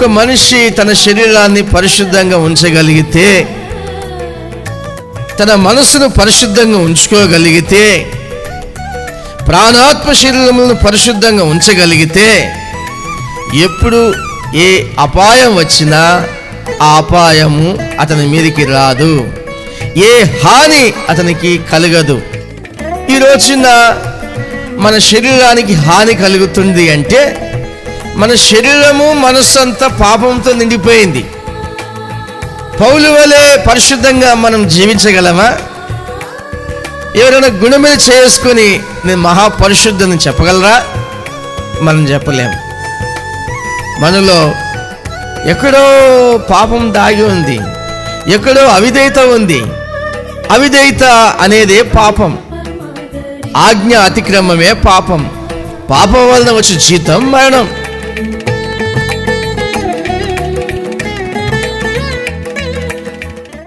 ఒక మనిషి తన శరీరాన్ని పరిశుద్ధంగా ఉంచగలిగితే తన మనసును పరిశుద్ధంగా ఉంచుకోగలిగితే ప్రాణాత్మ శరీరములను పరిశుద్ధంగా ఉంచగలిగితే ఎప్పుడు ఏ అపాయం వచ్చినా ఆ అపాయము అతని మీదకి రాదు. ఏ హాని అతనికి కలగదు. ఈ రోజున మన శరీరానికి హాని కలుగుతుంది అంటే మన శరీరము మనస్సు అంతా పాపంతో నిండిపోయింది. పౌలు వలె పరిశుద్ధంగా మనం జీవించగలమా? ఎవరైనా గుణం చేసుకుని నేను మహాపరిశుద్ధని చెప్పగలరా? మనం చెప్పలేము మనలో ఎక్కడో పాపం దాగి ఉంది. ఎక్కడో అవిధేయత ఉంది. అవిధేయత అనేదే పాపం. ఆజ్ఞ అతిక్రమమే పాపం. పాపం వలన వచ్చే జీతం మరణం.